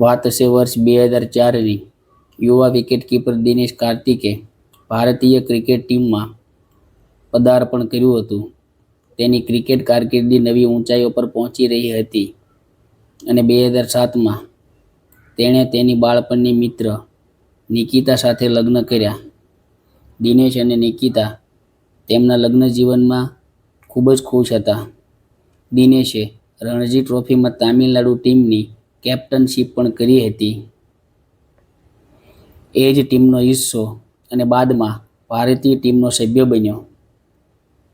વાત હશે વર્ષ બે હજાર ચારની. યુવા વિકેટકીપર દિનેશ કાર્તિકે ભારતીય ક્રિકેટ ટીમમાં પદાર્પણ કર્યું હતું. તેની ક્રિકેટ કારકિર્દી નવી ઊંચાઈઓ પર પહોંચી રહી હતી અને બે હજાર સાતમાં તેણે તેની બાળપણની મિત્ર નિકિતા સાથે લગ્ન કર્યા. દિનેશ અને નિકિતા તેમના લગ્ન જીવનમાં ખૂબ જ ખુશ હતા. દિનેશે રણજી ટ્રોફીમાં તામિલનાડુ ટીમની કેપ્ટનશીપ પણ કરી હતી. એ જ ટીમનો હિસ્સો અને બાદમાં ભારતીય ટીમનો સભ્ય બન્યો.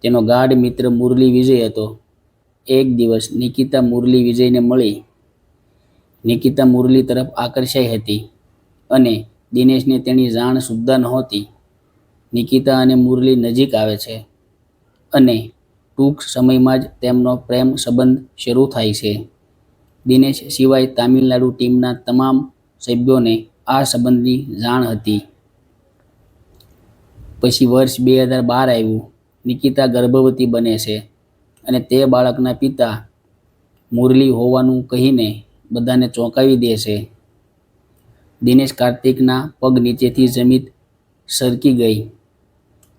તેનો ગાઢ મિત્ર મુરલી વિજય હતો. એક દિવસ નિકિતા મુરલી વિજયને મળી. નિકિતા મુરલી તરફ આકર્ષાઈ હતી અને દિનેશને તેની જાણ સુદ્ધા નહોતી. નિકિતા અને મુરલી નજીક આવે છે અને ટૂંક સમયમાં જ તેમનો પ્રેમ સંબંધ શરૂ થાય છે. દિનેશ સિવાય તામિલનાડુ ટીમના તમામ સભ્યોને આ સંબંધની જાણ હતી. પછી વર્ષ બે હજાર બાર આવ્યું. નિકિતા ગર્ભવતી બને છે અને તે બાળકના પિતા મુરલી હોવાનું કહીને બધાને ચોંકાવી દે છે. દિનેશ કાર્તિકના પગ નીચેથી જમીન સરકી ગઈ.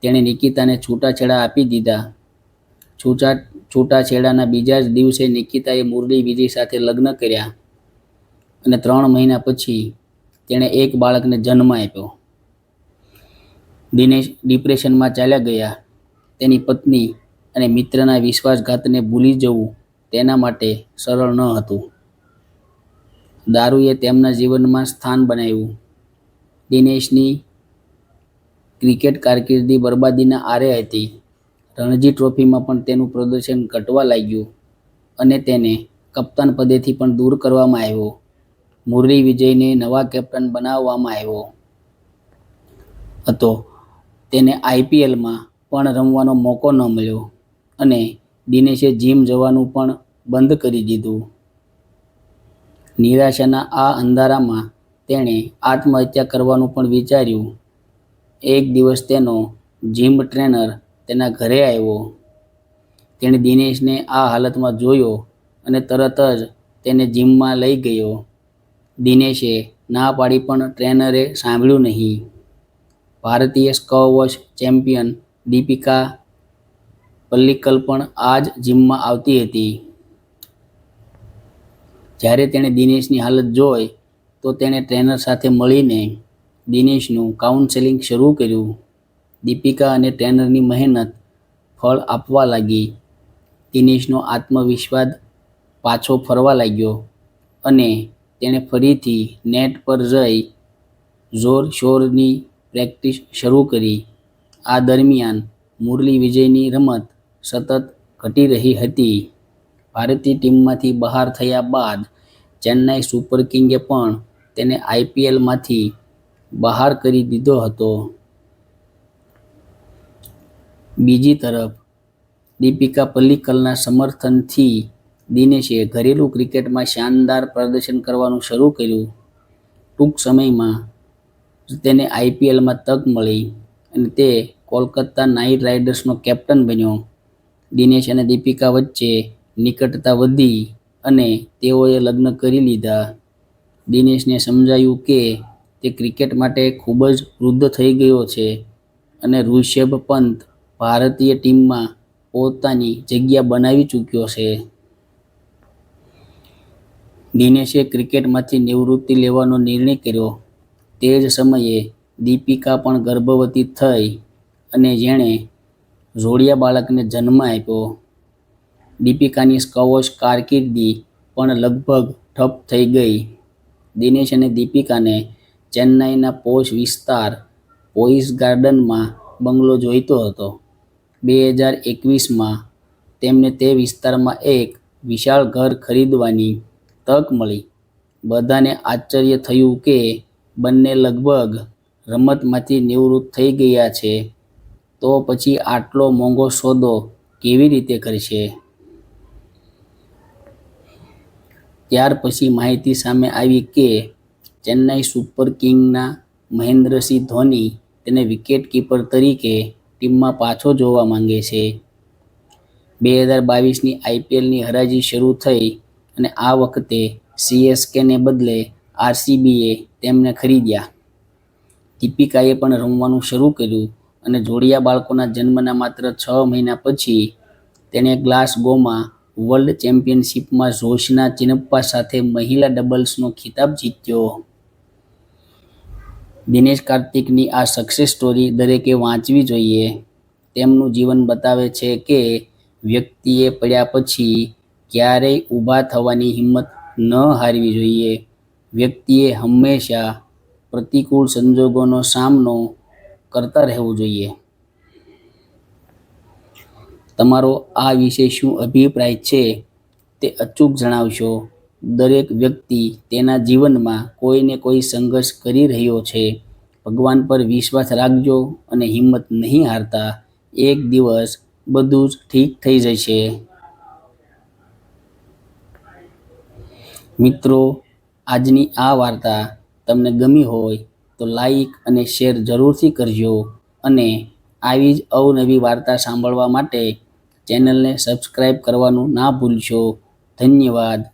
તેણે નિકિતાને છૂટાછેડા આપી દીધા. છૂટા છૂટાછેડાના બીજા જ દિવસે નિકિતાએ મુરલી વિજય સાથે લગ્ન કર્યા અને ત્રણ મહિના પછી તેણે એક બાળકને જન્મ આપ્યો. દિનેશ ડિપ્રેશનમાં ચાલ્યા ગયા. તેની પત્ની અને મિત્રના વિશ્વાસઘાતને ભૂલી જવું તેના માટે સરળ ન હતું. દારૂએ તેમના જીવનમાં સ્થાન બનાવ્યું. દિનેશની ક્રિકેટ કારકિર્દી બરબાદીના આરે હતી. રણજી ટ્રોફીમાં પણ તેનું પ્રદર્શન ઘટવા લાગ્યું અને તેને કપ્તાન પદેથી પણ દૂર કરવામાં આવ્યો. મુરલી વિજયને નવા કેપ્ટન બનાવવામાં આવ્યો હતો. તેને આઈપીએલમાં પણ રમવાનો મોકો ન મળ્યો અને દિનેશે જીમ જવાનું પણ બંધ કરી દીધું. નિરાશાના આ અંધારામાં તેણે આત્મહત્યા કરવાનું પણ વિચાર્યું. એક દિવસ તેનો જીમ ટ્રેનર તેના ઘરે આવ્યો. તેણે દિનેશને આ હાલતમાં જોયો અને તરત જ તેને જીમમાં લઈ ગયો. દિનેશે ના પાડી પણ ટ્રેનરે સાંભળ્યું નહીં. ભારતીય સ્કવોશ ચેમ્પિયન દીપિકા પલ્લિકલ પણ આ જ જીમમાં આવતી હતી. જ્યારે તેણે દિનેશની હાલત જોઈ, તો તેણે ટ્રેનર સાથે મળીને દિનેશનું કાઉન્સેલિંગ શરૂ કર્યું. દીપિકા અને ટ્રેનરની મહેનત ફળ આપવા લાગી. દિનેશનો આત્મવિશ્વાસ પાછો ફરવા લાગ્યો અને તેણે ફરીથી નેટ પર જઈ જોરશોરની પ્રેક્ટિસ શરૂ કરી. આ દરમિયાન મુરલી વિજયની રમત સતત ઘટી રહી હતી. ભારતીય ટીમમાંથી બહાર થયા બાદ ચેન્નાઈ સુપર કિંગે પણ તેને આઈપીએલમાંથી બહાર કરી દીધો હતો. બીજી તરફ, દીપિકા પલ્લિકલના સમર્થનથી દિનેશે ઘરેલું ક્રિકેટમાં શાનદાર પ્રદર્શન કરવાનું શરૂ કર્યું. ટૂંક સમયમાં તેને આઈપીએલમાં તક મળી અને તે કોલકાતા નાઇટ રાઇડર્સનો કેપ્ટન બન્યો. દિનેશ અને દીપિકા વચ્ચે નિકટતા વધી અને તેઓએ લગ્ન કરી લીધા. દિનેશને સમજાયું કે તે ક્રિકેટ માટે ખૂબ જ વૃદ્ધ થઈ ગયો છે અને ઋષભ પંત ભારતીય ટીમમાં પોતાની જગ્યા બનાવી ચૂક્યો છે. દિનેશે ક્રિકેટમાંથી નિવૃત્તિ લેવાનો નિર્ણય કર્યો. તે જ સમયે દીપિકા પણ ગર્ભવતી થઈ અને જેણે જોડિયા બાળકને જન્મ આપ્યો. દીપિકાની સ્કવોશ કારકિર્દી પણ લગભગ ઠપ થઈ ગઈ. દિનેશ અને દીપિકાને ચેન્નાઈના પોશ વિસ્તાર પોઈસ ગાર્ડનમાં બંગલો જોઈતો હતો. બે હજાર એકવીસમાં તેમને તે વિસ્તારમાં એક વિશાળ ઘર ખરીદવાની તક મળી. બધાને આશ્ચર્ય થયું કે બંને લગભગ રમતમાંથી નિવૃત્ત થઈ ગયા છે. તો પછી આટલો મોંઘો સોદો કેવી રીતે કરશે? ત્યાર પછી માહિતી સામે આવી કે ચેન્નાઈ સુપર કિંગના મહેન્દ્રસિંહ ધોની તેને વિકેટકીપર તરીકે ટીમમાં પાછો જોવા માંગે છે. બે હજાર બાવીસની આઈપીએલની હરાજી શરૂ થઈ અને આ વખતે સીએસકેને બદલે આરસીબીએ તેમને ખરીદ્યા. દીપિકાએ પણ રમવાનું શરૂ કર્યું અને જોડિયા બાળકોના જન્મના માત્ર છ મહિના પછી તેણે ગ્લાસગોમાં વર્લ્ડ ચેમ્પિયનશિપમાં જોશના ચિનપ્પા સાથે મહિલા ડબલ્સનો ખિતાબ જીત્યો. દિનેશ કાર્તિકની આ સક્સેસ સ્ટોરી દરેકે વાંચવી જોઈએ. તેમનું જીવન બતાવે છે કે વ્યક્તિએ પડ્યા પછી ક્યારેય ઊભા થવાની હિંમત ન હારવી જોઈએ. વ્યક્તિએ હંમેશા પ્રતિકૂળ સંજોગોનો સામનો કરતા રહેવું જોઈએ. તમારો આ વિશે શું અભિપ્રાય છે તે અચૂક જણાવશો. દરેક વ્યક્તિ તેના જીવનમાં કોઈને કોઈ સંઘર્ષ કરી રહ્યો છે. ભગવાન પર વિશ્વાસ રાખજો અને હિંમત નહીં હારતા એક દિવસ બધું જ ઠીક થઈ જશે. મિત્રો, આજની આ વાર્તા તમને ગમી હોય તો લાઈક અને શેર જરૂરથી કરજો અને આવી જ અવનવી વાર્તા સાંભળવા માટે ચેનલને સબસ્ક્રાઈબ કરવાનું ના ભૂલશો. ધન્યવાદ.